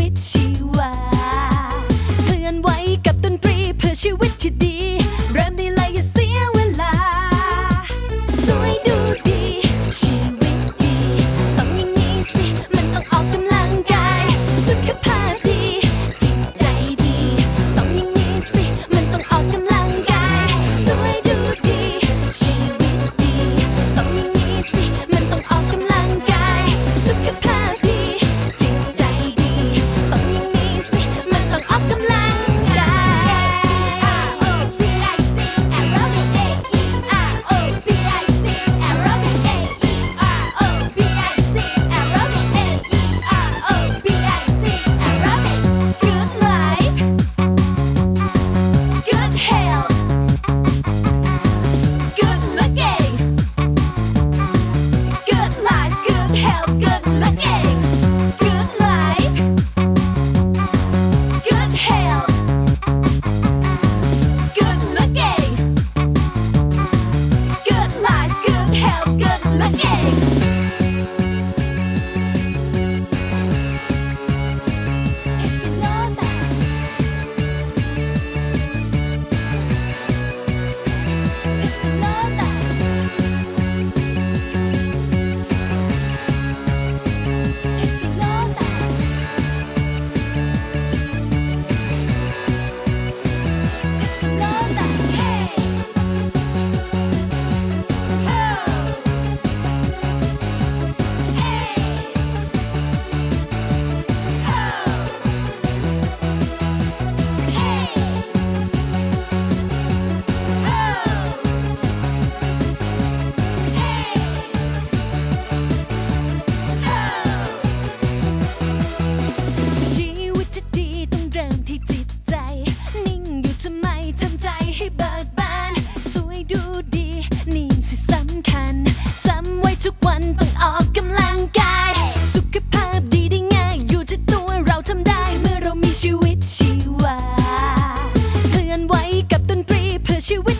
วิตชีวาเคลื่อนไหวกับดนตรีเพื่อชีวิตที่ดี you